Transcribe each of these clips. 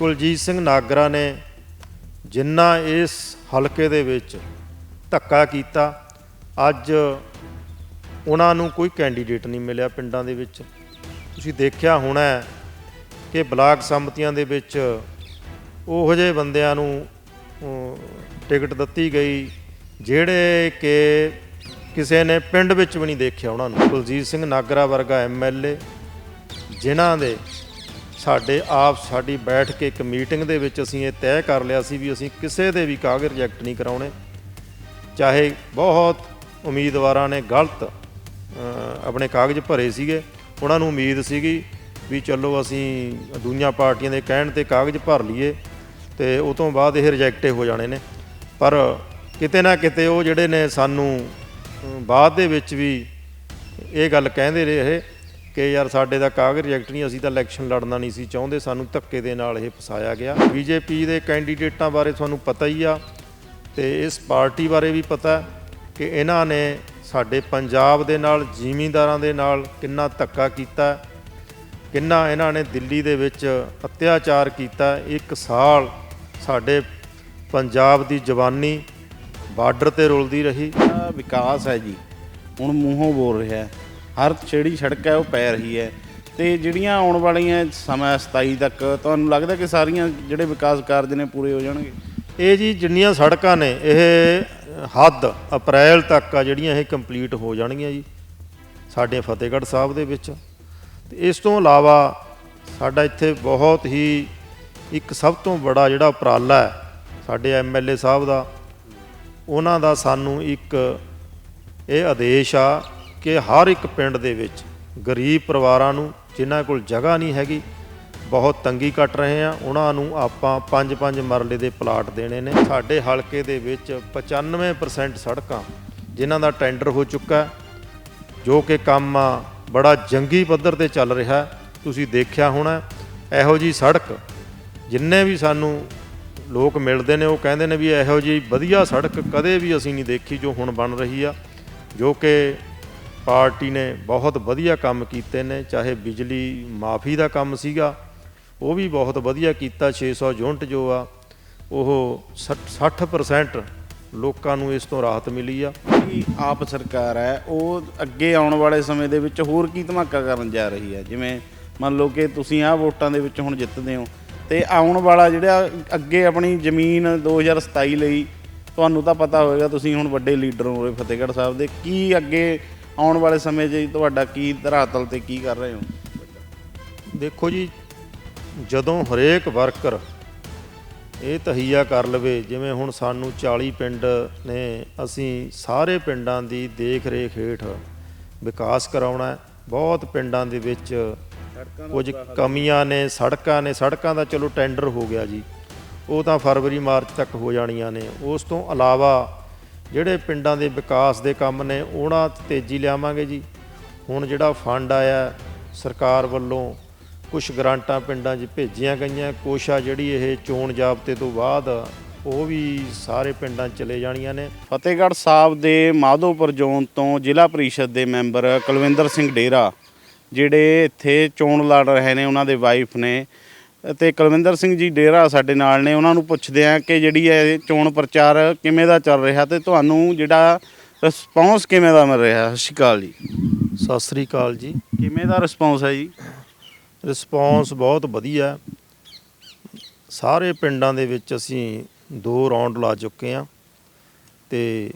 ਕੁਲਜੀਤ ਸਿੰਘ ਨਾਗਰਾ ਨੇ ਜਿੰਨਾ ਇਸ ਹਲਕੇ ਦੇ ਵਿੱਚ ਧੱਕਾ ਕੀਤਾ, ਅੱਜ ਉਹਨਾਂ ਨੂੰ ਕੋਈ ਕੈਂਡੀਡੇਟ ਨਹੀਂ ਮਿਲਿਆ ਪਿੰਡਾਂ ਦੇ ਵਿੱਚ। ਤੁਸੀਂ ਦੇਖਿਆ ਹੋਣਾ ਕਿ ਬਲਾਕ ਸੰਮਤੀਆਂ ਦੇ ਵਿੱਚ ਉਹੋ ਜਿਹੇ ਬੰਦਿਆਂ ਨੂੰ ਟਿਕਟ ਦਿੱਤੀ ਗਈ, ਜਿਹੜੇ ਕਿ ਕਿਸੇ ਨੇ ਪਿੰਡ ਵਿੱਚ ਵੀ ਨਹੀਂ ਦੇਖਿਆ ਉਹਨਾਂ ਨੂੰ। ਕੁਲਜੀਤ ਸਿੰਘ ਨਾਗਰਾ ਵਰਗਾ ਐਮਐਲਏ ਜਿਨ੍ਹਾਂ ਦੇ ਸਾਡੇ ਆਪ ਸਾਡੀ ਬੈਠ ਕੇ ਇੱਕ ਮੀਟਿੰਗ ਦੇ ਵਿੱਚ ਅਸੀਂ ਇਹ ਤੈਅ ਕਰ ਲਿਆ ਸੀ ਵੀ ਅਸੀਂ ਕਿਸੇ ਦੇ ਵੀ ਕਾਗਜ਼ ਰਿਜੈਕਟ ਨਹੀਂ ਕਰਾਉਣੇ। ਚਾਹੇ ਬਹੁਤ ਉਮੀਦਵਾਰਾਂ ਨੇ ਗਲਤ ਆਪਣੇ ਕਾਗਜ਼ ਭਰੇ ਸੀਗੇ, ਉਹਨਾਂ ਨੂੰ ਉਮੀਦ ਸੀਗੀ ਵੀ ਚਲੋ ਅਸੀਂ ਦੂਜੀਆਂ ਪਾਰਟੀਆਂ ਦੇ ਕਹਿਣ ਤੇ ਕਾਗਜ਼ ਭਰ ਲਈਏ ਤੇ ਉਹ ਤੋਂ ਬਾਅਦ ਇਹ ਰਿਜੈਕਟੇ ਹੋ ਜਾਣੇ ਨੇ। ਪਰ ਕਿਤੇ ਨਾ ਕਿਤੇ ਉਹ ਜਿਹੜੇ ਨੇ ਸਾਨੂੰ ਬਾਅਦ ਦੇ ਵਿੱਚ ਵੀ ਇਹ ਗੱਲ ਕਹਿੰਦੇ ਰਹੇ ਕਿ ਯਾਰ ਸਾਡੇ ਦਾ ਕਾਗਜ਼ ਰਿਜੈਕਟ ਨਹੀਂ, ਅਸੀਂ ਤਾਂ ਇਲੈਕਸ਼ਨ ਲੜਨਾ ਨਹੀਂ ਸੀ ਚਾਹੁੰਦੇ, ਸਾਨੂੰ ਧੱਕੇ ਦੇ ਨਾਲ ਇਹ ਫਸਾਇਆ ਗਿਆ। ਬੀਜੇਪੀ ਦੇ ਕੈਂਡੀਡੇਟਾਂ ਬਾਰੇ ਤੁਹਾਨੂੰ ਪਤਾ ਹੀ ਆ ਤੇ ਇਸ ਪਾਰਟੀ ਬਾਰੇ ਵੀ ਪਤਾ ਕਿ ਇਹਨਾਂ ਨੇ ਸਾਡੇ ਪੰਜਾਬ ਦੇ ਨਾਲ, ਜ਼ਿਮੀਂਦਾਰਾਂ ਦੇ ਨਾਲ ਕਿੰਨਾ ਧੱਕਾ ਕੀਤਾ ਕਿੰਨਾ ਇਹਨਾਂ ਨੇ ਦਿੱਲੀ ਦੇ ਵਿੱਚ ਅਤਿਆਚਾਰ ਕੀਤਾ ਇੱਕ ਸਾਲ ਸਾਡੇ ਪੰਜਾਬ ਦੀ ਜਵਾਨੀ ਬਾਰਡਰ ਤੇ ਰੁਲਦੀ ਰਹੀ। ਵਿਕਾਸ ਹੈ ਜੀ। ਹੁਣ ਮੂੰਹੋਂ ਬੋਲ ਰਿਹਾ ਹੈ। ਹਰ ਜਿਹੜੀ ਸੜਕ ਹੈ ਉਹ ਪੈ ਰਹੀ ਹੈ ਤੇ ਜਿਹੜੀਆਂ ਆਉਣ ਵਾਲੀਆਂ ਸਮਾਂ 27 ਤੱਕ, ਤੁਹਾਨੂੰ ਲੱਗਦਾ ਕਿ ਸਾਰੀਆਂ ਜਿਹੜੇ ਵਿਕਾਸ ਕਾਰਜ ਨੇ ਪੂਰੇ ਹੋ ਜਾਣਗੇ? ਇਹ ਜੀ ਜਿੰਨੀਆਂ ਸੜਕਾਂ ਨੇ, ਇਹ ਹੱਦ ਅਪ੍ਰੈਲ ਤੱਕ ਆ ਜਿਹੜੀਆਂ ਇਹ ਕੰਪਲੀਟ ਹੋ ਜਾਣਗੀਆਂ ਜੀ, ਸਾਡੇ ਫਤਿਹਗੜ੍ਹ ਸਾਹਿਬ ਦੇ ਵਿੱਚ। ਤੇ ਇਸ ਤੋਂ ਇਲਾਵਾ ਸਾਡਾ ਇੱਥੇ ਬਹੁਤ ਹੀ ਇੱਕ ਸਭ ਤੋਂ ਬੜਾ ਜਿਹੜਾ ਉਪਰਾਲਾ ਹੈ, ਸਾਡੇ ਐਮਐਲਏ ਸਾਹਿਬ ਦਾ, ਉਹਨਾਂ ਦਾ ਸਾਨੂੰ ਇੱਕ ਇਹ ਆਦੇਸ਼ ਆ ਕਿ ਹਰ ਇੱਕ ਪਿੰਡ ਦੇ ਵਿੱਚ ਗਰੀਬ ਪਰਿਵਾਰਾਂ ਨੂੰ ਜਿਨ੍ਹਾਂ ਕੋਲ ਜਗ੍ਹਾ ਨਹੀਂ ਹੈਗੀ, ਬਹੁਤ ਤੰਗੀ ਕੱਟ ਰਹੇ ਆ। ਉਹਨਾਂ ਨੂੰ ਆਪਾਂ 5-5 ਮਰਲੇ ਦੇ ਪਲਾਟ ਦੇਣੇ ਨੇ। ਸਾਡੇ ਹਲਕੇ ਦੇ ਵਿੱਚ 95% ਸੜਕਾਂ ਜਿਨ੍ਹਾਂ ਦਾ ਟੈਂਡਰ ਹੋ ਚੁੱਕਾ ਜੋ ਕਿ ਕੰਮ ਬੜਾ ਜੰਗੀ ਪੱਧਰ ਤੇ ਚੱਲ ਰਿਹਾ ਤੁਸੀਂ ਦੇਖਿਆ ਹੋਣਾ, ਇਹੋ ਜੀ ਸੜਕ ਜਿੰਨੇ ਵੀ ਸਾਨੂੰ ਲੋਕ ਮਿਲਦੇ ਨੇ, ਉਹ ਕਹਿੰਦੇ ਨੇ ਵੀ ਇਹੋ ਜੀ ਵਧੀਆ ਸੜਕ ਕਦੇ ਵੀ ਅਸੀਂ ਨਹੀਂ ਦੇਖੀ ਜੋ ਹੁਣ ਬਣ ਰਹੀ ਆ, ਜੋ ਕਿ ਪਾਰਟੀ ਨੇ ਬਹੁਤ ਵਧੀਆ ਕੰਮ ਕੀਤੇ ਨੇ, ਚਾਹੇ ਬਿਜਲੀ ਮਾਫੀ ਦਾ ਕੰਮ ਸੀਗਾ, ਉਹ ਵੀ ਬਹੁਤ ਵਧੀਆ ਕੀਤਾ 600 ਯੂਨਿਟ ਜੋ ਆ, ਉਹ 60% ਲੋਕਾਂ ਨੂੰ ਇਸ ਤੋਂ ਰਾਹਤ ਮਿਲੀ ਆ। ਆਪ ਸਰਕਾਰ ਹੈ, ਉਹ ਅੱਗੇ ਆਉਣ ਵਾਲੇ ਸਮੇਂ ਦੇ ਵਿੱਚ ਹੋਰ ਕੀ ਧਮਾਕਾ ਕਰਨ ਜਾ ਰਹੀ ਹੈ? ਜਿਵੇਂ ਮੰਨ ਲਓ ਕਿ ਤੁਸੀਂ ਆਹ ਵੋਟਾਂ ਦੇ ਵਿੱਚ ਹੁਣ ਜਿੱਤਦੇ ਹੋ, ਤੇ ਆਉਣ ਵਾਲਾ ਜਿਹੜਾ ਅੱਗੇ ਆਪਣੀ ਜ਼ਮੀਨ 2027 ਲਈ, ਤੁਹਾਨੂੰ ਤਾਂ ਪਤਾ ਹੋਵੇਗਾ ਤੁਸੀਂ ਹੁਣ ਵੱਡੇ ਲੀਡਰ ਹੋ ਰਹੇ, ਫਤਿਹਗੜ੍ਹ ਸਾਹਿਬ ਦੇ, ਕੀ ਅੱਗੇ ਆਉਣ ਵਾਲੇ ਸਮੇਂ 'ਚ ਤੁਹਾਡਾ ਕੀ ਧਰਾਤਲ ਤੇ ਕੀ ਕਰ ਰਹੇ ਹੋ? ਦੇਖੋ ਜੀ ਜਦੋਂ ਹਰੇਕ ਵਰਕਰ ਇਹ ਤਹਈਆ ਕਰ ਲਵੇ ਜਿਵੇਂ ਹੁਣ ਸਾਨੂੰ 40 ਪਿੰਡ ਨੇ ਅਸੀਂ ਸਾਰੇ ਪਿੰਡਾਂ ਦੀ ਦੇਖ ਰੇਖ ਹੇਠ ਵਿਕਾਸ ਕਰਾਉਣਾ ਬਹੁਤ ਪਿੰਡਾਂ ਦੇ ਵਿੱਚ ਕੁਝ ਕਮੀਆਂ ਨੇ ਸੜਕਾਂ ਨੇ ਸੜਕਾਂ ਦਾ ਚਲੋ ਟੈਂਡਰ ਹੋ ਗਿਆ ਜੀ। ਉਹ ਤਾਂ ਫਰਵਰੀ ਮਾਰਚ ਤੱਕ ਹੋ ਜਾਣੀਆਂ ਨੇ। ਉਸ ਤੋਂ ਇਲਾਵਾ ਜਿਹੜੇ ਪਿੰਡਾਂ ਦੇ ਵਿਕਾਸ ਦੇ ਕੰਮ ਨੇ, ਉਹਨਾਂ 'ਚ ਤੇਜ਼ੀ ਲਿਆਵਾਂਗੇ ਜੀ। ਹੁਣ ਜਿਹੜਾ ਫੰਡ ਆਇਆ, ਸਰਕਾਰ ਵੱਲੋਂ ਕੁਝ ਗ੍ਰਾਂਟਾਂ ਪਿੰਡਾਂ 'ਚ ਭੇਜੀਆਂ ਗਈਆਂ। ਕੁਛ ਜਿਹੜੀ ਇਹ ਚੋਣ ਜਾਬਤੇ ਤੋਂ ਬਾਅਦ, ਉਹ ਵੀ ਸਾਰੇ ਪਿੰਡਾਂ 'ਚ ਚਲੇ ਜਾਣੀਆਂ ਨੇ। ਫਤਿਹਗੜ੍ਹ ਸਾਹਿਬ ਦੇ ਮਾਧੋਪੁਰ ਜ਼ੋਨ ਤੋਂ ਜ਼ਿਲ੍ਹਾ ਪ੍ਰੀਸ਼ਦ ਦੇ ਮੈਂਬਰ ਕੁਲਵਿੰਦਰ ਸਿੰਘ ਡੇਰਾ, ਜਿਹੜੇ ਇੱਥੇ ਚੋਣ ਲੜ ਰਹੇ ਨੇ, ਉਹਨਾਂ ਦੇ ਵਾਈਫ ਨੇ ਤੇ ਕੁਲਵਿੰਦਰ ਸਿੰਘ ਜੀ ਡੇਰਾ ਸਾਡੇ ਨਾਲ ਨੇ ਉਹਨਾਂ ਨੂੰ ਪੁੱਛਦੇ ਆ ਕਿ ਜਿਹੜੀ ਇਹ ਚੋਣ ਪ੍ਰਚਾਰ ਕਿਵੇਂ ਦਾ ਚੱਲ ਰਿਹਾ ਤੇ ਤੁਹਾਨੂੰ ਜਿਹੜਾ ਰਿਸਪੌਂਸ ਕਿਵੇਂ ਦਾ ਮਿਲ ਰਿਹਾ? ਸਤਿ ਸ਼੍ਰੀ ਅਕਾਲ ਜੀ। ਸਤਿ ਸ੍ਰੀ ਅਕਾਲ ਜੀ। ਕਿਵੇਂ ਦਾ ਰਿਸਪੌਂਸ ਹੈ ਜੀ? ਰਿਸਪੌਂਸ ਬਹੁਤ ਵਧੀਆ। ਸਾਰੇ ਪਿੰਡਾਂ ਦੇ ਵਿੱਚ ਅਸੀਂ ਦੋ ਰਾਉਂਡ ਲਾ ਚੁੱਕੇ ਹਾਂ ਤੇ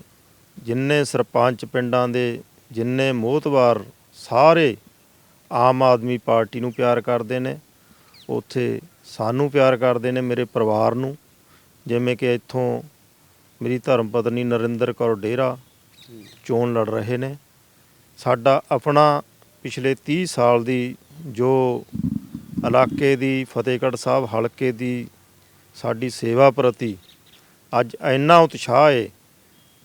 ਜਿੰਨੇ ਸਰਪੰਚ ਪਿੰਡਾਂ ਦੇ ਜਿੰਨੇ ਮੋਹਤਵਾਰ ਸਾਰੇ ਆਮ ਆਦਮੀ ਪਾਰਟੀ ਨੂੰ ਪਿਆਰ ਕਰਦੇ ਨੇ। ਉੱਥੇ ਸਾਨੂੰ ਪਿਆਰ ਕਰਦੇ ਨੇ ਮੇਰੇ ਪਰਿਵਾਰ ਨੂੰ। ਜਿਵੇਂ ਕਿ ਇੱਥੋਂ ਮੇਰੀ ਧਰਮ ਪਤਨੀ ਨਰਿੰਦਰ ਕੌਰ ਡੇਰਾ ਚੋਣ ਲੜ ਰਹੇ ਨੇ। ਸਾਡਾ ਆਪਣਾ ਪਿਛਲੇ 30 ਸਾਲ ਦੀ ਜੋ ਇਲਾਕੇ ਦੀ ਫਤਿਹਗੜ੍ਹ ਸਾਹਿਬ ਹਲਕੇ ਦੀ ਸਾਡੀ ਸੇਵਾ ਪ੍ਰਤੀ ਅੱਜ ਇੰਨਾ ਉਤਸ਼ਾਹ ਹੈ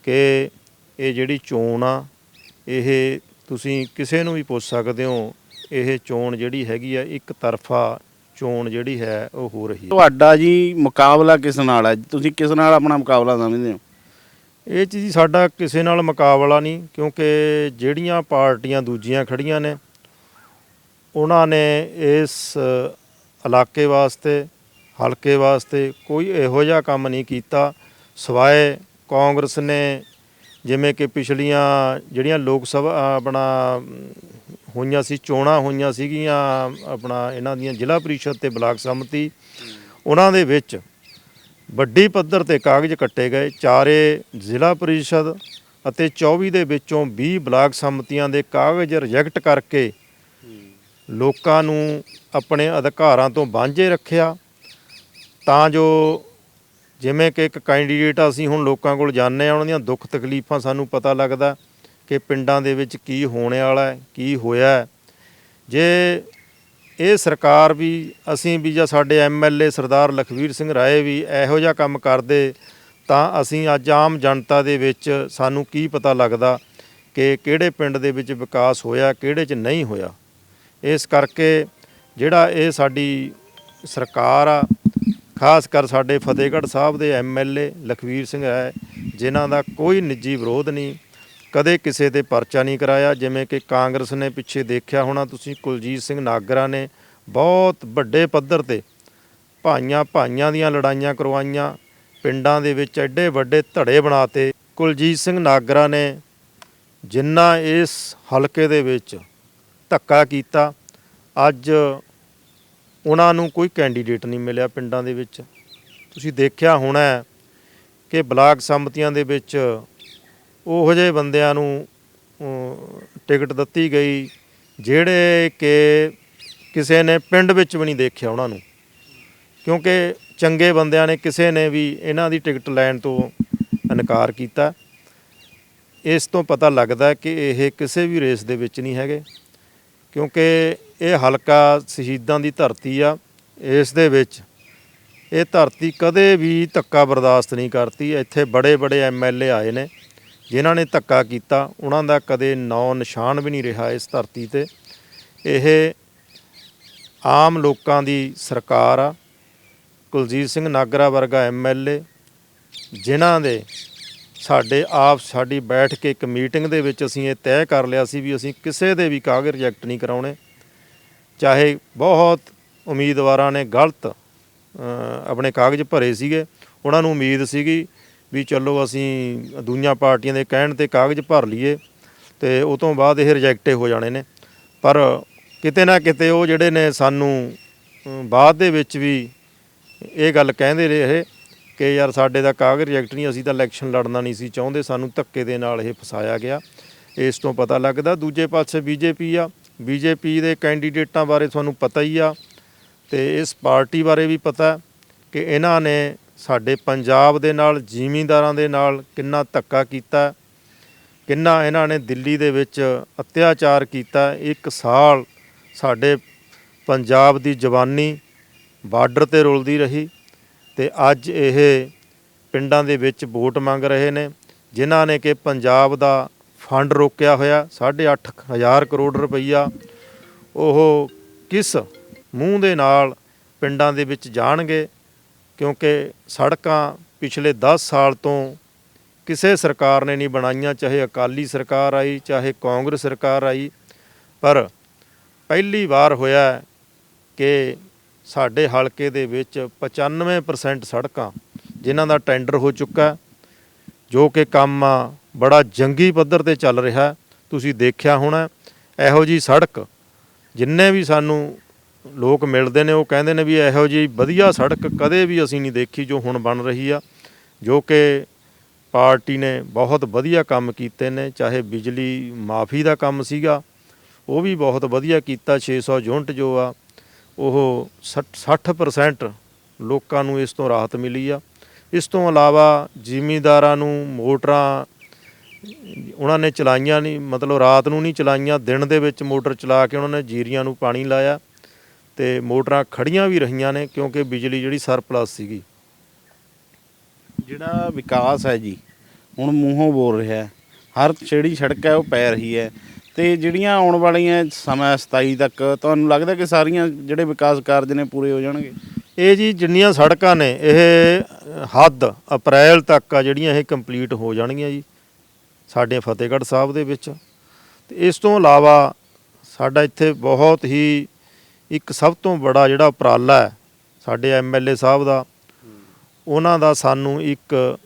ਕਿ ਇਹ ਜਿਹੜੀ ਚੋਣ ਆ, ਇਹ ਤੁਸੀਂ ਕਿਸੇ ਨੂੰ ਵੀ ਪੁੱਛ ਸਕਦੇ ਹੋ, ਇਹ ਚੋਣ ਜਿਹੜੀ ਹੈਗੀ ਆ ਇੱਕ ਤਰਫਾ ਚੋਣ ਜਿਹੜੀ ਹੈ ਉਹ ਹੋ ਰਹੀ ਹੈ। ਤੁਹਾਡਾ ਜੀ ਮੁਕਾਬਲਾ ਕਿਸ ਨਾਲ ਹੈ? ਤੁਸੀਂ ਕਿਸ ਨਾਲ ਆਪਣਾ ਮੁਕਾਬਲਾ ਸਮਝਦੇ ਹੋ? ਇਹ 'ਚ ਜੀ ਸਾਡਾ ਕਿਸੇ ਨਾਲ ਮੁਕਾਬਲਾ ਨਹੀਂ ਕਿਉਂਕਿ ਜਿਹੜੀਆਂ ਪਾਰਟੀਆਂ ਦੂਜੀਆਂ ਖੜੀਆਂ ਨੇ ਉਹਨਾਂ ਨੇ ਇਸ ਇਲਾਕੇ ਵਾਸਤੇ ਹਲਕੇ ਵਾਸਤੇ ਕੋਈ ਇਹੋ ਜਿਹਾ ਕੰਮ ਨਹੀਂ ਕੀਤਾ। ਸਵਾਏ ਕਾਂਗਰਸ ਨੇ ਜਿਵੇਂ ਕਿ ਪਿਛਲੀਆਂ ਜਿਹੜੀਆਂ ਲੋਕ ਸਭਾ ਆਪਣਾ ਹੋਈਆਂ ਸੀ, ਚੋਣਾਂ ਹੋਈਆਂ ਸੀਗੀਆਂ, ਆਪਣਾ ਇਹਨਾਂ ਦੀਆਂ ਜ਼ਿਲ੍ਹਾ ਪ੍ਰੀਸ਼ਦ ਤੇ ਬਲਾਕ ਸੰਮਤੀ, ਉਹਨਾਂ ਦੇ ਵਿੱਚ ਵੱਡੀ ਪੱਧਰ ਤੇ ਕਾਗਜ਼ ਕੱਟੇ ਗਏ। ਚਾਰੇ ਜ਼ਿਲ੍ਹਾ ਪ੍ਰੀਸ਼ਦ ਅਤੇ 24 ਦੇ ਵਿੱਚੋਂ 20 ਬਲਾਕ ਸੰਮਤੀਆਂ ਦੇ ਕਾਗਜ਼ ਰਿਜੈਕਟ ਕਰਕੇ ਲੋਕਾਂ ਨੂੰ ਆਪਣੇ ਅਧਿਕਾਰਾਂ ਤੋਂ ਵਾਂਝੇ ਰੱਖਿਆ। ਤਾਂ ਜੋ ਜਿਵੇਂ ਕਿ ਇੱਕ ਕੈਂਡੀਡੇਟ ਅਸੀਂ ਹੁਣ ਲੋਕਾਂ ਕੋਲ ਜਾਂਦੇ ਆ ਉਹਨਾਂ ਦੀਆਂ ਦੁੱਖ ਤਕਲੀਫਾਂ ਸਾਨੂੰ ਪਤਾ ਲੱਗਦਾ ਕਿ ਪਿੰਡਾਂ ਦੇ ਵਿੱਚ ਕੀ ਹੋਣ ਵਾਲਾ ਹੈ, ਕੀ ਹੋਇਆ ਹੈ। ਜੇ ਇਹ ਸਰਕਾਰ ਵੀ, ਅਸੀਂ ਵੀ ਜਾਂ ਸਾਡੇ ਐਮਐਲਏ ਸਰਦਾਰ ਲਖਵੀਰ ਸਿੰਘ ਰਾਏ ਵੀ ਇਹੋ ਜਿਹਾ ਕੰਮ ਕਰਦੇ, ਤਾਂ ਅਸੀਂ ਅੱਜ ਆਮ ਜਨਤਾ ਦੇ ਵਿੱਚ ਸਾਨੂੰ ਕੀ ਪਤਾ ਲੱਗਦਾ ਕਿ ਕਿਹੜੇ ਪਿੰਡ ਦੇ ਵਿੱਚ ਵਿਕਾਸ ਹੋਇਆ, ਕਿਹੜੇ 'ਚ ਨਹੀਂ ਹੋਇਆ ਇਸ ਕਰਕੇ ਜਿਹੜਾ ਇਹ ਸਾਡੀ ਸਰਕਾਰ ਆ ਖਾਸ ਕਰ ਸਾਡੇ ਫਤਿਹਗੜ੍ਹ ਸਾਹਿਬ ਦੇ ਐਮਐਲਏ ਲਖਵੀਰ ਸਿੰਘ ਹੈ, ਜਿਨ੍ਹਾਂ ਦਾ ਕੋਈ ਨਿੱਜੀ ਵਿਰੋਧ ਨਹੀਂ, ਕਦੇ ਕਿਸੇ ਤੇ ਪਰਚਾ ਨਹੀਂ ਕਰਾਇਆ, ਜਿਵੇਂ ਕਿ ਕਾਂਗਰਸ ਨੇ ਪਿੱਛੇ ਦੇਖਿਆ ਹੋਣਾ ਤੁਸੀਂ, ਕੁਲਜੀਤ ਸਿੰਘ ਨਾਗਰਾ ਨੇ ਬਹੁਤ ਵੱਡੇ ਪੱਧਰ ਤੇ ਭਾਈਆਂ ਭਾਈਆਂ ਦੀਆਂ ਲੜਾਈਆਂ ਕਰਵਾਈਆਂ, ਪਿੰਡਾਂ ਦੇ ਵਿੱਚ ਐਡੇ ਵੱਡੇ ਧੜੇ ਬਣਾਤੇ। ਕੁਲਜੀਤ ਸਿੰਘ ਨਾਗਰਾ ਨੇ ਜਿੰਨਾ ਇਸ ਹਲਕੇ ਦੇ ਵਿੱਚ ਧੱਕਾ ਕੀਤਾ, ਅੱਜ ਉਹਨਾਂ ਨੂੰ ਕੋਈ ਕੈਂਡੀਡੇਟ ਨਹੀਂ ਮਿਲਿਆ ਪਿੰਡਾਂ ਦੇ ਵਿੱਚ। ਤੁਸੀਂ ਦੇਖਿਆ ਹੋਣਾ ਕਿ ਬਲਾਕ ਸੰਮਤੀਆਂ ਦੇ ਵਿੱਚ ਉਹੋ ਜਿਹੇ ਬੰਦਿਆਂ ਨੂੰ ਟਿਕਟ ਦਿੱਤੀ ਗਈ, ਜਿਹੜੇ ਕਿ ਕਿਸੇ ਨੇ ਪਿੰਡ ਵਿੱਚ ਵੀ ਨਹੀਂ ਦੇਖਿਆ ਉਹਨਾਂ ਨੂੰ। ਕਿਉਂਕਿ ਚੰਗੇ ਬੰਦਿਆਂ ਨੇ ਕਿਸੇ ਨੇ ਵੀ ਇਹਨਾਂ ਦੀ ਟਿਕਟ ਲੈਣ ਤੋਂ ਇਨਕਾਰ ਕੀਤਾ। ਇਸ ਤੋਂ ਪਤਾ ਲੱਗਦਾ ਕਿ ਇਹ ਕਿਸੇ ਵੀ ਰੇਸ ਦੇ ਵਿੱਚ ਨਹੀਂ ਹੈਗੇ। ਕਿਉਂਕਿ ਇਹ ਹਲਕਾ ਸ਼ਹੀਦਾਂ ਦੀ ਧਰਤੀ ਆ। ਇਸ ਦੇ ਵਿੱਚ ਇਹ ਧਰਤੀ ਕਦੇ ਵੀ ਧੱਕਾ ਬਰਦਾਸ਼ਤ ਨਹੀਂ ਕਰਤੀ। ਇੱਥੇ ਬੜੇ ਬੜੇ ਐਮਐਲਏ ਆਏ ਨੇ, ਜਿਨ੍ਹਾਂ ਨੇ ਧੱਕਾ ਕੀਤਾ। ਉਹਨਾਂ ਦਾ ਕਦੇ ਨੌ ਨਿਸ਼ਾਨ ਵੀ ਨਹੀਂ ਰਿਹਾ ਇਸ ਧਰਤੀ ਤੇ। ਇਹ ਆਮ ਲੋਕਾਂ ਦੀ ਸਰਕਾਰ ਆ। ਕੁਲਜੀਤ ਸਿੰਘ ਨਾਗਰਾ ਵਰਗਾ ਐਮਐਲਏ ਜਿਨ੍ਹਾਂ ਦੇ ਸਾਡੇ ਆਪ ਸਾਡੀ ਬੈਠ ਕੇ ਇੱਕ ਮੀਟਿੰਗ ਦੇ ਵਿੱਚ ਅਸੀਂ ਇਹ ਤੈਅ ਕਰ ਲਿਆ ਸੀ ਵੀ ਅਸੀਂ ਕਿਸੇ ਦੇ ਵੀ ਕਾਗਜ਼ ਰਿਜੈਕਟ ਨਹੀਂ ਕਰਾਉਣੇ। ਚਾਹੇ ਬਹੁਤ ਉਮੀਦਵਾਰਾਂ ਨੇ ਗਲਤ ਆਪਣੇ ਕਾਗਜ਼ ਭਰੇ ਸੀਗੇ, ਉਹਨਾਂ ਨੂੰ ਉਮੀਦ ਸੀਗੀ ਵੀ ਚਲੋ ਅਸੀਂ ਦੂਜੀਆਂ ਪਾਰਟੀਆਂ ਦੇ ਕਹਿਣ ਤੇ ਕਾਗਜ਼ ਭਰ ਲਈਏ ਤੇ ਉਹ ਤੋਂ ਬਾਅਦ ਇਹ ਰਿਜੈਕਟ ਹੋ ਜਾਣੇ ਨੇ। ਪਰ ਕਿਤੇ ਨਾ ਕਿਤੇ ਉਹ ਜਿਹੜੇ ਨੇ ਸਾਨੂੰ ਬਾਅਦ ਦੇ ਵਿੱਚ ਵੀ ਇਹ ਗੱਲ ਕਹਿੰਦੇ ਰਹੇ ਕਿ ਯਾਰ ਸਾਡੇ ਦਾ ਕਾਗਜ਼ ਰਿਜੈਕਟ ਨਹੀਂ, ਅਸੀਂ ਤਾਂ ਇਲੈਕਸ਼ਨ ਲੜਨਾ ਨਹੀਂ ਸੀ ਚਾਹੁੰਦੇ, ਸਾਨੂੰ ਧੱਕੇ ਦੇ ਨਾਲ ਇਹ ਫਸਾਇਆ ਗਿਆ। ਇਸ ਤੋਂ ਪਤਾ ਲੱਗਦਾ ਦੂਜੇ ਪਾਸੇ ਬੀਜੇਪੀ ਆ ਬੀਜੇਪੀ ਦੇ ਕੈਂਡੀਡੇਟਾਂ ਬਾਰੇ ਤੁਹਾਨੂੰ ਪਤਾ ਹੀ ਆ ਤੇ ਇਸ ਪਾਰਟੀ ਬਾਰੇ ਵੀ ਪਤਾ ਕਿ ਇਹਨਾਂ ਨੇ ਸਾਡੇ ਪੰਜਾਬ ਦੇ ਨਾਲ, ਜ਼ਿਮੀਂਦਾਰਾਂ ਦੇ ਨਾਲ ਕਿੰਨਾ ਧੱਕਾ ਕੀਤਾ ਕਿੰਨਾ ਇਹਨਾਂ ਨੇ ਦਿੱਲੀ ਦੇ ਵਿੱਚ ਅਤਿਆਚਾਰ ਕੀਤਾ ਇੱਕ ਸਾਲ ਸਾਡੇ ਪੰਜਾਬ ਦੀ ਜਵਾਨੀ ਬਾਰਡਰ ਤੇ ਰੁਲਦੀ ਰਹੀ ਤੇ ਅੱਜ ਇਹ ਪਿੰਡਾਂ ਦੇ ਵਿੱਚ ਵੋਟ ਮੰਗ ਰਹੇ ਨੇ, ਜਿਨ੍ਹਾਂ ਨੇ ਕਿ ਪੰਜਾਬ ਦਾ ਫੰਡ ਰੋਕਿਆ ਹੋਇਆ 8.5 ਹਜ਼ਾਰ ਕਰੋੜ ਰੁਪਈਆ। ਉਹ ਕਿਸ ਮੂੰਹ ਦੇ ਨਾਲ ਪਿੰਡਾਂ ਦੇ ਵਿੱਚ ਜਾਣਗੇ? ਕਿਉਂਕਿ ਸੜਕਾਂ ਪਿਛਲੇ 10 ਸਾਲ ਤੋਂ ਕਿਸੇ ਸਰਕਾਰ ਨੇ ਨਹੀਂ ਬਣਾਈਆਂ, ਚਾਹੇ ਅਕਾਲੀ ਸਰਕਾਰ ਆਈ, ਚਾਹੇ ਕਾਂਗਰਸ ਸਰਕਾਰ ਆਈ। ਪਰ ਪਹਿਲੀ ਵਾਰ ਹੋਇਆ ਕਿ ਸਾਡੇ ਹਲਕੇ ਦੇ ਵਿੱਚ 95% ਸੜਕਾਂ ਜਿਨ੍ਹਾਂ ਦਾ ਟੈਂਡਰ ਹੋ ਚੁੱਕਾ ਜੋ ਕਿ ਕੰਮ ਬੜਾ ਜੰਗੀ ਪੱਧਰ ਤੇ ਚੱਲ ਰਿਹਾ। ਤੁਸੀਂ ਦੇਖਿਆ ਹੋਣਾ, ਇਹੋ ਜੀ ਸੜਕ ਜਿੰਨੇ ਵੀ ਸਾਨੂੰ ਲੋਕ ਮਿਲਦੇ ਨੇ, ਉਹ ਕਹਿੰਦੇ ਨੇ ਵੀ ਇਹੋ ਜੀ ਵਧੀਆ ਸੜਕ ਕਦੇ ਵੀ ਅਸੀਂ ਨਹੀਂ ਦੇਖੀ ਜੋ ਹੁਣ ਬਣ ਰਹੀ ਆ, ਜੋ ਕਿ ਪਾਰਟੀ ਨੇ ਬਹੁਤ ਵਧੀਆ ਕੰਮ ਕੀਤੇ ਨੇ, ਚਾਹੇ ਬਿਜਲੀ ਮਾਫੀ ਦਾ ਕੰਮ ਸੀਗਾ, ਉਹ ਵੀ ਬਹੁਤ ਵਧੀਆ ਕੀਤਾ 600 ਯੂਨਿਟ ਜੋ ਆ, ਉਹ 60% ਲੋਕਾਂ ਨੂੰ ਇਸ ਤੋਂ ਰਾਹਤ ਮਿਲੀ ਆ। ਇਸ ਤੋਂ ਇਲਾਵਾ ਜ਼ਿਮੀਂਦਾਰਾਂ ਨੂੰ ਮੋਟਰਾਂ ਉਹਨਾਂ ਨੇ ਚਲਾਈਆਂ ਨਹੀਂ ਮਤਲਬ ਰਾਤ ਨੂੰ ਨਹੀਂ ਚਲਾਈਆਂ ਦਿਨ ਦੇ ਵਿੱਚ ਮੋਟਰ ਚਲਾ ਕੇ ਉਹਨਾਂ ਨੇ ਜੀਰੀਆਂ ਨੂੰ ਪਾਣੀ ਲਾਇਆ ਤੇ ਮੋਟਰਾਂ ਖੜੀਆਂ ਵੀ ਰਹੀਆਂ ਨੇ ਕਿਉਂਕਿ ਬਿਜਲੀ ਜਿਹੜੀ ਸਰਪਲਸ ਸੀਗੀ ਜਿਹੜਾ ਵਿਕਾਸ ਹੈ ਜੀ ਹੁਣ ਮੂੰਹੋਂ ਬੋਲ ਰਿਹਾ। ਹਰ ਜਿਹੜੀ ਸੜਕ ਹੈ ਉਹ ਪੈ ਰਹੀ ਹੈ ਤੇ ਜਿਹੜੀਆਂ ਆਉਣ ਵਾਲੀਆਂ ਸਮਾਂ 27 ਤੱਕ ਤੁਹਾਨੂੰ ਲੱਗਦਾ ਕਿ ਸਾਰੀਆਂ ਜਿਹੜੇ ਵਿਕਾਸ ਕਾਰਜ ਨੇ ਪੂਰੇ ਹੋ ਜਾਣਗੇ ਇਹ ਜੀ ਜਿੰਨੀਆਂ ਸੜਕਾਂ ਨੇ ਇਹ ਹੱਦ ਅਪ੍ਰੈਲ ਤੱਕ ਆ ਜਿਹੜੀਆਂ ਇਹ ਕੰਪਲੀਟ ਹੋ ਜਾਣਗੀਆਂ ਜੀ ਸਾਡੇ ਫਤਿਹਗੜ੍ਹ ਸਾਹਿਬ ਦੇ ਵਿੱਚ। ਤੇ ਇਸ ਤੋਂ ਇਲਾਵਾ ਸਾਡਾ ਇੱਥੇ ਬਹੁਤ ਹੀ ਇੱਕ ਸਭ ਤੋਂ ਬੜਾ ਜਿਹੜਾ ਉਪਰਾਲਾ ਹੈ ਸਾਡੇ ਐਮਐਲਏ ਸਾਹਿਬ ਦਾ, ਉਹਨਾਂ ਦਾ ਸਾਨੂੰ ਇੱਕ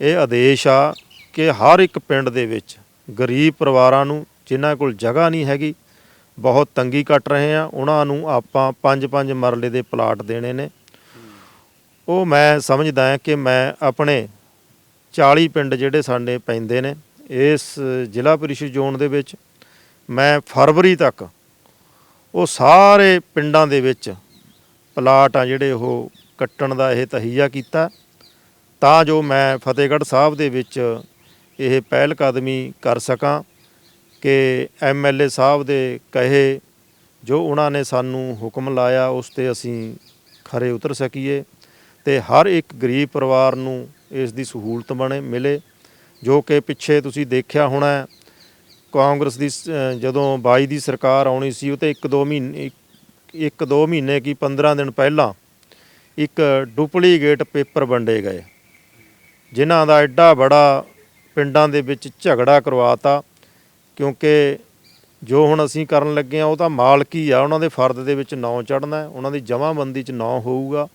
ਇਹ ਆਦੇਸ਼ ਆ ਕਿ ਹਰ ਇੱਕ ਪਿੰਡ ਦੇ ਵਿੱਚ ਗਰੀਬ ਪਰਿਵਾਰਾਂ ਨੂੰ ਜਿਨ੍ਹਾਂ ਕੋਲ ਜਗ੍ਹਾ ਨਹੀਂ ਹੈਗੀ, ਬਹੁਤ ਤੰਗੀ ਕੱਟ ਰਹੇ ਆ, ਉਹਨਾਂ ਨੂੰ ਆਪਾਂ ਪੰਜ ਪੰਜ ਮਰਲੇ ਦੇ ਪਲਾਟ ਦੇਣੇ ਨੇ। ਉਹ ਮੈਂ ਸਮਝਦਾ ਕਿ ਮੈਂ ਆਪਣੇ 40 ਪਿੰਡ ਜਿਹੜੇ ਸਾਡੇ ਪੈਂਦੇ ਨੇ, ਇਸ ਜ਼ਿਲ੍ਹਾ ਪਰਿਸ਼ਦ ਜ਼ੋਨ ਦੇ ਵਿੱਚ ਮੈਂ ਫਰਵਰੀ ਤੱਕ ਉਹ ਸਾਰੇ ਪਿੰਡਾਂ ਦੇ ਵਿੱਚ ਪਲਾਟ ਆ ਜਿਹੜੇ ਉਹ ਕੱਟਣ ਦਾ ਇਹ ਤਹੀਆ ਕੀਤਾ। ਤਾਂ ਜੋ ਮੈਂ ਫਤਿਹਗੜ੍ਹ ਸਾਹਿਬ ਦੇ ਵਿੱਚ ਇਹ ਪਹਿਲ ਕਦਮੀ ਕਰ ਸਕਾਂ ਕਿ ਐਮਐਲਏ ਸਾਹਿਬ ਦੇ ਕਹੇ ਜੋ ਉਹਨਾਂ ਨੇ ਸਾਨੂੰ ਹੁਕਮ ਲਾਇਆ, ਉਸ ਤੇ ਅਸੀਂ ਖਰੇ ਉਤਰ ਸਕੀਏ ਤੇ ਹਰ ਇੱਕ ਗਰੀਬ ਪਰਿਵਾਰ ਨੂੰ ਇਸ ਦੀ ਸਹੂਲਤ ਬਣੇ, ਮਿਲੇ, ਜੋ ਕਿ ਪਿੱਛੇ ਤੁਸੀਂ ਦੇਖਿਆ ਹੋਣਾ ਕਾਂਗਰਸ ਦੀ ਸ- ਜਦੋਂ 22 ਦੀ ਸਰਕਾਰ ਆਉਣੀ ਸੀ, ਉਹ ਤੇ ਇੱਕ ਦੋ ਮਹੀਨੇ, ਇੱਕ ਦੋ ਮਹੀਨੇ ਕੀ 15 ਦਿਨ ਪਹਿਲਾਂ ਇੱਕ ਡੁਪਲੀਕੇਟ ਪੇਪਰ ਵੰਡੇ ਗਏ। ਜਿਨ੍ਹਾਂ ਦਾ ਐਡਾ ਬੜਾ ਪਿੰਡਾਂ ਦੇ ਵਿੱਚ ਝਗੜਾ ਕਰਵਾਤਾ, ਕਿਉਂਕਿ ਜੋ ਹੁਣ ਅਸੀਂ ਕਰਨ ਲੱਗੇ ਆ ਉਹ ਤਾਂ ਮਾਲਕੀ ਆ, ਉਹਨਾਂ ਦੇ ਫਰਦ ਦੇ ਵਿੱਚ ਨਾਂ ਚੜਨਾ ਉਹਨਾਂ ਦੀ ਜਮ੍ਹਾਂਬੰਦੀ 'ਚ ਨਾਂ ਹੋਊਗਾ,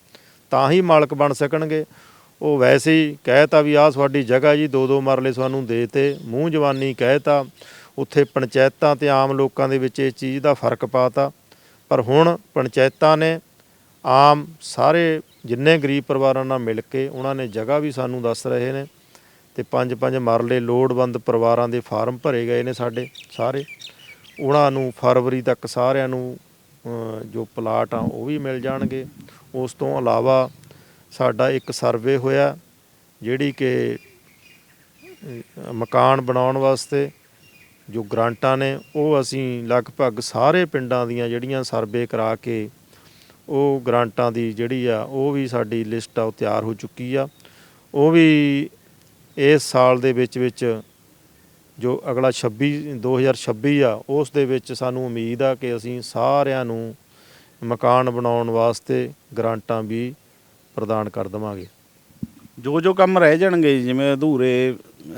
ਤਾਂ ਹੀ ਮਾਲਕ ਬਣ ਸਕਣਗੇ। ਉਹ ਵੈਸੇ ਹੀ ਕਹਿਤਾ ਵੀ ਆਹ ਤੁਹਾਡੀ ਜਗ੍ਹਾ ਜੀ ਦੋ ਦੋ ਮਰਲੇ ਸਾਨੂੰ ਦੇਤੇ ਮੂੰਹ ਜਵਾਨੀ ਕਹਿਤਾ। ਉੱਥੇ ਪੰਚਾਇਤਾਂ ਤੇ ਆਮ ਲੋਕਾਂ ਦੇ ਵਿੱਚ ਇਸ ਚੀਜ਼ ਦਾ ਫ਼ਰਕ ਪਾਤਾ। ਪਰ ਹੁਣ ਪੰਚਾਇਤਾਂ ਨੇ ਆਮ ਸਾਰੇ ਜਿੰਨੇ ਗਰੀਬ ਪਰਿਵਾਰਾਂ ਨਾਲ ਮਿਲ ਕੇ ਉਹਨਾਂ ਨੇ ਜਗ੍ਹਾ ਵੀ ਸਾਨੂੰ ਦੱਸ ਰਹੇ ਨੇ ਤੇ ਪੰਜ ਪੰਜ ਮਰਲੇ ਲੋੜਵੰਦ ਪਰਿਵਾਰਾਂ ਦੇ ਫਾਰਮ ਭਰੇ ਗਏ ਨੇ ਸਾਡੇ ਸਾਰੇ। ਉਹਨਾਂ ਨੂੰ ਫਰਵਰੀ ਤੱਕ ਸਾਰਿਆਂ ਨੂੰ ਜੋ ਪਲਾਟ ਆ ਉਹ ਵੀ ਮਿਲ ਜਾਣਗੇ। ਉਸ ਤੋਂ ਇਲਾਵਾ ਸਾਡਾ ਇੱਕ ਸਰਵੇ ਹੋਇਆ, ਜਿਹੜੀ ਕਿ ਮਕਾਨ ਬਣਾਉਣ ਵਾਸਤੇ ਜੋ ਗ੍ਰਾਂਟਾਂ ਨੇ, ਉਹ ਅਸੀਂ ਲਗਭਗ ਸਾਰੇ ਪਿੰਡਾਂ ਦੀਆਂ ਜਿਹੜੀਆਂ ਸਰਵੇ ਕਰਾ ਕੇ ਉਹ ਗ੍ਰਾਂਟਾਂ ਦੀ ਜਿਹੜੀ ਆ, ਉਹ ਵੀ ਸਾਡੀ ਲਿਸਟ ਆ, ਉਹ ਤਿਆਰ ਹੋ ਚੁੱਕੀ ਆ। ਉਹ ਵੀ ਇਸ ਸਾਲ ਦੇ ਵਿੱਚ ਵਿੱਚ ਜੋ ਅਗਲਾ 26 2026 ਆ, ਉਸ ਦੇ ਵਿੱਚ ਸਾਨੂੰ ਉਮੀਦ ਆ ਕਿ ਅਸੀਂ ਸਾਰਿਆਂ ਨੂੰ ਮਕਾਨ ਬਣਾਉਣ ਵਾਸਤੇ ਗ੍ਰਾਂਟਾਂ ਵੀ ਪ੍ਰਦਾਨ ਕਰ ਦਵਾਂਗੇ। ਜੋ ਜੋ ਕੰਮ ਰਹਿ ਜਾਣਗੇ ਜਿਵੇਂ ਅਧੂਰੇ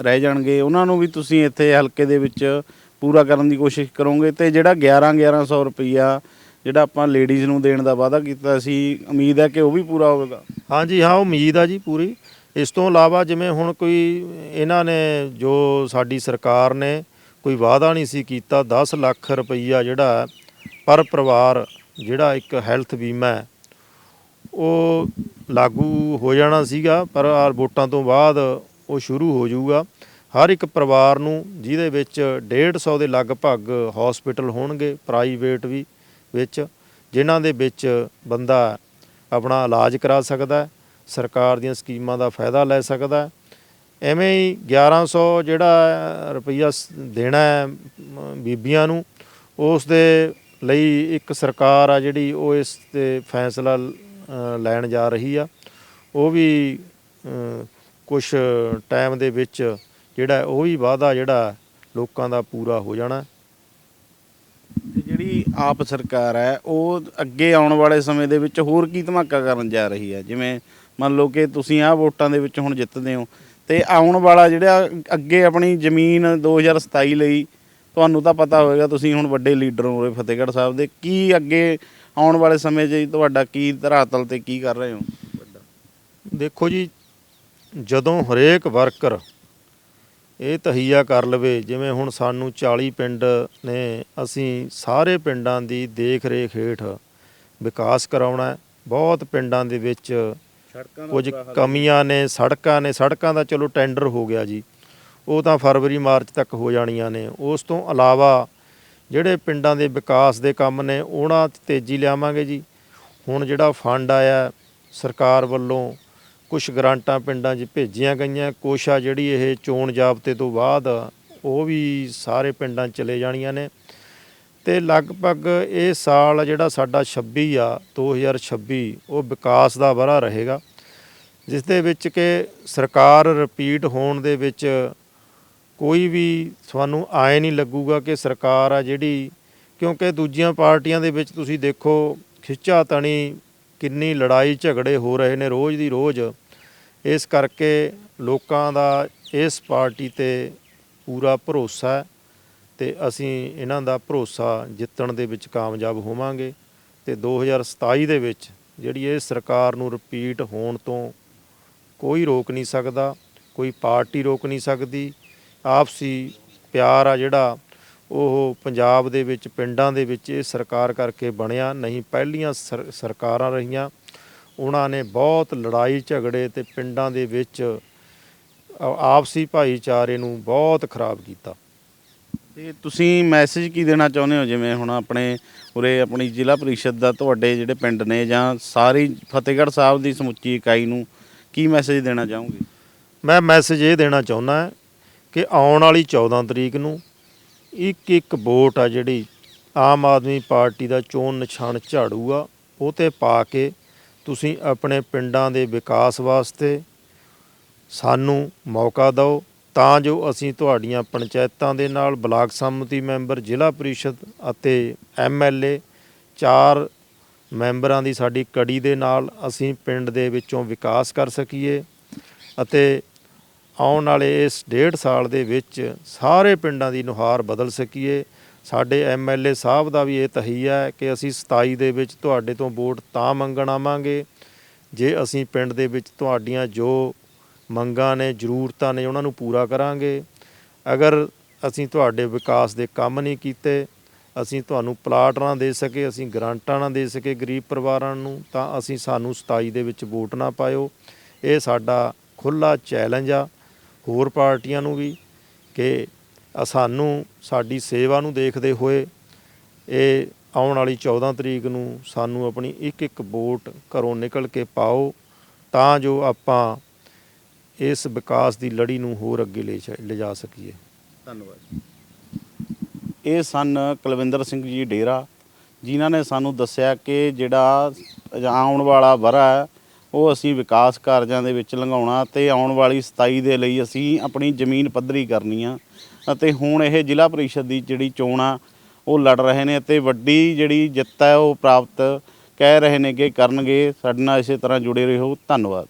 ਰਹਿ ਜਾਣਗੇ ਉਹਨਾਂ ਨੂੰ ਵੀ ਤੁਸੀਂ ਇੱਥੇ ਹਲਕੇ ਦੇ ਵਿੱਚ ਪੂਰਾ ਕਰਨ ਦੀ ਕੋਸ਼ਿਸ਼ ਕਰੋਗੇ ਤੇ ਜਿਹੜਾ 11 1100 ਰੁਪਈਆ ਜਿਹੜਾ ਆਪਾਂ ਲੇਡੀਜ਼ ਨੂੰ ਦੇਣ ਦਾ ਵਾਅਦਾ ਕੀਤਾ ਸੀ ਉਮੀਦ ਹੈ ਕਿ ਉਹ ਵੀ ਪੂਰਾ ਹੋਵੇਗਾ। ਹਾਂਜੀ ਹਾਂ ਉਮੀਦ ਆ ਜੀ ਪੂਰੀ। ਇਸ ਤੋਂ ਇਲਾਵਾ ਜਿਵੇਂ ਹੁਣ ਕੋਈ ਇਹਨਾਂ ਨੇ ਜੋ ਸਾਡੀ ਸਰਕਾਰ ਨੇ ਕੋਈ ਵਾਅਦਾ ਨਹੀਂ ਸੀ ਕੀਤਾ 10 ਲੱਖ ਰੁਪਈਆ ਜਿਹੜਾ ਪਰ ਪਰਿਵਾਰ ਜਿਹੜਾ ਇੱਕ ਹੈਲਥ ਬੀਮਾ ਹੈ ਉਹ ਲਾਗੂ ਹੋ ਜਾਣਾ ਸੀਗਾ ਪਰ ਆਹ ਵੋਟਾਂ ਤੋਂ ਬਾਅਦ ਉਹ ਸ਼ੁਰੂ ਹੋ ਜਾਊਗਾ ਹਰ ਇੱਕ ਪਰਿਵਾਰ ਨੂੰ ਜਿਹਦੇ ਵਿੱਚ 150 ਦੇ ਲਗਭਗ ਹਸਪੀਟਲ ਹੋਣਗੇ ਪ੍ਰਾਈਵੇਟ ਵੀ ਵਿੱਚ ਜਿਨ੍ਹਾਂ ਦੇ ਵਿੱਚ ਬੰਦਾ ਆਪਣਾ ਇਲਾਜ ਕਰਾ ਸਕਦਾ ਹੈ, ਸਰਕਾਰ ਦੀਆਂ ਸਕੀਮਾਂ ਦਾ ਫਾਇਦਾ ਲੈ ਸਕਦਾ ਹੈ। ਐਵੇਂ ਹੀ 1100 ਜਿਹੜਾ ਰੁਪਈਆ ਸ- ਦੇਣਾ ਹੈ ਬੀਬੀਆਂ ਨੂੰ ਉਸ ਦੇ ਲਈ ਇੱਕ ਸਰਕਾਰ ਆ ਜਿਹੜੀ ਉਹ ਇਸ ਤੇ ਫੈਸਲਾ ਲੈਣ ਜਾ ਰਹੀ ਆ। ਉਹ ਵੀ ਕੁਝ ਟਾਈਮ ਦੇ ਵਿੱਚ ਜਿਹੜਾ ਉਹ ਵੀ ਵਾਅਦਾ ਜਿਹੜਾ ਲੋਕਾਂ ਦਾ ਪੂਰਾ ਹੋ ਜਾਣਾ। ਤੇ ਜਿਹੜੀ ਆਪ ਸਰਕਾਰ ਹੈ, ਉਹ ਅੱਗੇ ਆਉਣ ਵਾਲੇ ਸਮੇਂ ਦੇ ਵਿੱਚ ਹੋਰ ਕੀ ਧਮਾਕਾ ਕਰਨ ਜਾ ਰਹੀ ਹੈ? ਜਿਵੇਂ ਮੰਨ ਲਓ ਕਿ ਤੁਸੀਂ ਆਹ ਵੋਟਾਂ ਦੇ ਵਿੱਚ ਹੁਣ ਜਿੱਤਦੇ ਹੋ, ਤੇ ਆਉਣ ਵਾਲਾ ਜਿਹੜਾ ਅੱਗੇ ਆਪਣੀ ਜ਼ਮੀਨ 2027 ਲਈ, ਤੁਹਾਨੂੰ ਤਾਂ ਪਤਾ ਹੋਵੇਗਾ ਤੁਸੀਂ ਹੁਣ ਵੱਡੇ ਲੀਡਰ ਹੋ ਰਹੇ, ਫਤਿਹਗੜ੍ਹ ਸਾਹਿਬ ਦੇ, ਕੀ ਅੱਗੇ ਆਉਣ ਵਾਲੇ ਸਮੇਂ 'ਚ ਤੁਹਾਡਾ ਕੀ ਧਰਾਤਲ ਤੇ ਕੀ ਕਰ ਰਹੇ ਹੋ? ਦੇਖੋ ਜੀ ਜਦੋਂ ਹਰੇਕ ਵਰਕਰ ਇਹ ਤਹੀਆ ਕਰ ਲਵੇ ਜਿਵੇਂ ਹੁਣ ਸਾਨੂੰ 40 ਪਿੰਡ ਨੇ ਅਸੀਂ ਸਾਰੇ ਪਿੰਡਾਂ ਦੀ ਦੇਖ ਰੇਖ ਹੇਠ ਵਿਕਾਸ ਕਰਾਉਣਾ ਹੈ। ਬਹੁਤ ਪਿੰਡਾਂ ਦੇ ਵਿੱਚ ਕੁਝ ਕਮੀਆਂ ਨੇ ਸੜਕਾਂ ਨੇ ਸੜਕਾਂ ਦਾ ਚਲੋ ਟੈਂਡਰ ਹੋ ਗਿਆ ਜੀ। ਉਹ ਤਾਂ ਫਰਵਰੀ ਮਾਰਚ ਤੱਕ ਹੋ ਜਾਣੀਆਂ ਨੇ। ਉਸ ਤੋਂ ਇਲਾਵਾ ਜਿਹੜੇ ਪਿੰਡਾਂ ਦੇ ਵਿਕਾਸ ਦੇ ਕੰਮ ਨੇ, ਉਹਨਾਂ 'ਚ ਤੇਜ਼ੀ ਲਿਆਵਾਂਗੇ ਜੀ। ਹੁਣ ਜਿਹੜਾ ਫੰਡ ਆਇਆ, ਸਰਕਾਰ ਵੱਲੋਂ ਕੁਝ ਗ੍ਰਾਂਟਾਂ ਪਿੰਡਾਂ 'ਚ ਭੇਜੀਆਂ ਗਈਆਂ। ਕੁਛ ਜਿਹੜੀ ਇਹ ਚੋਣ ਜਾਬਤੇ ਤੋਂ ਬਾਅਦ, ਉਹ ਵੀ ਸਾਰੇ ਪਿੰਡਾਂ 'ਚ ਚਲੇ ਜਾਣੀਆਂ ਨੇ। ਤੇ ਲਗਭਗ ਇਹ ਸਾਲ ਜਿਹੜਾ ਸਾਡਾ 26 ਆ 2026 ਉਹ ਵਿਕਾਸ ਦਾ ਵਰਾ ਰਹੇਗਾ। ਜਿਸ ਦੇ ਵਿੱਚ ਕਿ ਸਰਕਾਰ ਰਿਪੀਟ ਹੋਣ ਦੇ ਵਿੱਚ ਕੋਈ ਵੀ ਤੁਹਾਨੂੰ ਆਏ ਨਹੀਂ ਲੱਗੂਗਾ ਕਿ ਸਰਕਾਰ ਆ ਜਿਹੜੀ, ਕਿਉਂਕਿ ਦੂਜੀਆਂ ਪਾਰਟੀਆਂ ਦੇ ਵਿੱਚ ਤੁਸੀਂ ਦੇਖੋ, ਖਿੱਚਾ ਤਣੀ ਕਿੰਨੀ ਲੜਾਈ ਝਗੜੇ ਹੋ ਰਹੇ ਨੇ ਰੋਜ਼ ਦੀ ਰੋਜ਼। ਇਸ ਕਰਕੇ ਲੋਕਾਂ ਦਾ ਇਸ ਪਾਰਟੀ ਤੇ ਪੂਰਾ ਭਰੋਸਾ ਹੈ ਤੇ ਅਸੀਂ ਇਹਨਾਂ ਦਾ ਭਰੋਸਾ ਜਿੱਤਣ ਦੇ ਵਿੱਚ ਕਾਮਯਾਬ ਹੋਵਾਂਗੇ ਤੇ 2027 ਦੇ ਵਿੱਚ ਜਿਹੜੀ ਇਹ ਸਰਕਾਰ ਨੂੰ ਰਿਪੀਟ ਹੋਣ ਤੋਂ ਕੋਈ ਰੋਕ ਨਹੀਂ ਸਕਦਾ, ਕੋਈ ਪਾਰਟੀ ਰੋਕ ਨਹੀਂ ਸਕਦੀ ਆਪਸੀ ਪਿਆਰ ਆ ਜਿਹੜਾ ਉਹ ਪੰਜਾਬ ਦੇ ਵਿੱਚ ਪਿੰਡਾਂ ਦੇ ਵਿੱਚ ਇਹ ਸਰਕਾਰ ਕਰਕੇ ਬਣਿਆ। ਨਹੀਂ ਪਹਿਲੀਆਂ ਸਰ- ਸਰਕਾਰਾਂ ਰਹੀਆਂ। ਉਹਨਾਂ ਨੇ ਬਹੁਤ ਲੜਾਈ ਝਗੜੇ ਤੇ ਪਿੰਡਾਂ ਦੇ ਵਿੱਚ ਆਪਸੀ ਭਾਈਚਾਰੇ ਨੂੰ ਬਹੁਤ ਖਰਾਬ ਕੀਤਾ। ਤੇ ਤੁਸੀਂ ਮੈਸੇਜ ਕੀ ਦੇਣਾ ਚਾਹੁੰਦੇ ਹੋ? ਜਿਵੇਂ ਹੁਣ ਆਪਣੇ ਉਰੇ ਆਪਣੀ ਜ਼ਿਲ੍ਹਾ ਪ੍ਰੀਸ਼ਦ ਦਾ ਤੁਹਾਡੇ ਜਿਹੜੇ ਪਿੰਡ ਨੇ ਜਾਂ ਸਾਰੀ ਫਤਿਹਗੜ੍ਹ ਸਾਹਿਬ ਦੀ ਸਮੁੱਚੀ ਇਕਾਈ ਨੂੰ ਕੀ ਮੈਸੇਜ ਦੇਣਾ ਚਾਹੋਗੇ? ਮੈਂ ਮੈਸੇਜ ਇਹ ਦੇਣਾ ਚਾਹੁੰਦਾ ਕਿ ਆਉਣ ਵਾਲੀ 14 ਤਰੀਕ ਨੂੰ ਇੱਕ ਇੱਕ ਵੋਟ ਆ ਜਿਹੜੀ ਆਮ ਆਦਮੀ ਪਾਰਟੀ ਦਾ ਚੋਣ ਨਿਸ਼ਾਨ ਝਾੜੂ ਆ ਉਹ ਤੇ ਪਾ ਕੇ ਤੁਸੀਂ ਆਪਣੇ ਪਿੰਡਾਂ ਦੇ ਵਿਕਾਸ ਵਾਸਤੇ ਸਾਨੂੰ ਮੌਕਾ ਦਿਓ। ਤਾਂ ਜੋ ਅਸੀਂ ਤੁਹਾਡੀਆਂ ਪੰਚਾਇਤਾਂ ਦੇ ਨਾਲ ਬਲਾਕ ਸੰਮਤੀ ਮੈਂਬਰ, ਜ਼ਿਲ੍ਹਾ ਪਰਿਸ਼ਦ ਅਤੇ ਐਮਐਲਏ ਚਾਰ ਮੈਂਬਰਾਂ ਦੀ ਸਾਡੀ ਕੜੀ ਦੇ ਨਾਲ ਅਸੀਂ ਪਿੰਡ ਦੇ ਵਿੱਚੋਂ ਵਿਕਾਸ ਕਰ ਸਕੀਏ ਅਤੇ ਆਉਣ ਵਾਲੇ ਇਸ ਡੇਢ ਸਾਲ ਦੇ ਵਿੱਚ ਸਾਰੇ ਪਿੰਡਾਂ ਦੀ ਨੁਹਾਰ ਬਦਲ ਸਕੀਏ। ਸਾਡੇ ਐਮਐਲਏ ਸਾਹਿਬ ਦਾ ਵੀ ਇਹ ਤਹੀਆ ਹੈ ਕਿ ਅਸੀਂ 27 ਦੇ ਵਿੱਚ ਤੁਹਾਡੇ ਤੋਂ ਵੋਟ ਤਾਂ ਮੰਗਣ ਆਵਾਂਗੇ। ਜੇ ਅਸੀਂ ਪਿੰਡ ਦੇ ਵਿੱਚ ਤੁਹਾਡੀਆਂ ਜੋ ਮੰਗਾਂ ਨੇ, ਜ਼ਰੂਰਤਾਂ ਨੇ, ਉਹਨਾਂ ਨੂੰ ਪੂਰਾ ਕਰਾਂਗੇ। ਅਗਰ ਅਸੀਂ ਤੁਹਾਡੇ ਵਿਕਾਸ ਦੇ ਕੰਮ ਨਹੀਂ ਕੀਤੇ, ਅਸੀਂ ਤੁਹਾਨੂੰ ਪਲਾਟ ਨਾ ਦੇ ਸਕੇ, ਅਸੀਂ ਗਰਾਂਟਾਂ ਨਾ ਦੇ ਸਕੇ ਗਰੀਬ ਪਰਿਵਾਰਾਂ ਨੂੰ, ਤਾਂ ਅਸੀਂ ਸਾਨੂੰ 27 ਦੇ ਵਿੱਚ ਵੋਟ ਨਾ ਪਾਇਓ। ਇਹ ਸਾਡਾ ਖੁੱਲਾ ਚੈਲੰਜ ਆ। ਹੋਰ ਪਾਰਟੀਆਂ ਨੂੰ ਵੀ ਕਿ ਸਾਨੂੰ ਸਾਡੀ ਸੇਵਾ ਨੂੰ ਦੇਖਦੇ ਹੋਏ ਇਹ ਆਉਣ ਵਾਲੀ 14 ਤਰੀਕ ਨੂੰ ਸਾਨੂੰ ਆਪਣੀ ਇੱਕ ਇੱਕ ਵੋਟ ਘਰੋਂ ਨਿਕਲ ਕੇ ਪਾਓ ਤਾਂ ਜੋ ਆਪਾਂ ਇਸ ਵਿਕਾਸ ਦੀ ਲੜੀ ਨੂੰ ਹੋਰ ਅੱਗੇ ਲੈ ਜਾ- ਲਿਜਾ ਸਕੀਏ। ਧੰਨਵਾਦ। ਇਹ ਸਨ ਕੁਲਵਿੰਦਰ ਸਿੰਘ ਜੀ ਡੇਰਾ, ਜਿਨ੍ਹਾਂ ਨੇ ਸਾਨੂੰ ਦੱਸਿਆ ਕਿ ਜਿਹੜਾ ਆਉਣ ਵਾਲਾ ਵਰ੍ਹਾ ਉਹ ਅਸੀਂ ਵਿਕਾਸ ਕਾਰਜਾਂ ਦੇ ਵਿੱਚ ਲੰਘਾਉਣਾ ਤੇ ਆਉਣ ਵਾਲੀ 27 ਦੇ ਲਈ ਅਸੀਂ ਆਪਣੀ ਜ਼ਮੀਨ ਪੱਧਰੀ ਕਰਨੀ ਆ। ਅਤੇ ਹੁਣ ਇਹ ਜ਼ਿਲ੍ਹਾ ਪਰਿਸ਼ਦ ਦੀ ਜਿਹੜੀ ਚੋਣ ਆ, ਉਹ ਲੜ ਰਹੇ ਨੇ ਅਤੇ ਵੱਡੀ ਜਿਹੜੀ ਜਿੱਤ ਹੈ, ਉਹ ਪ੍ਰਾਪਤ ਕਹਿ ਰਹੇ ਨੇ ਕਿ ਕਰਨਗੇ। ਸਾਡੇ ਨਾਲ ਇਸੇ ਤਰ੍ਹਾਂ ਜੁੜੇ ਰਹੋ। ਧੰਨਵਾਦ।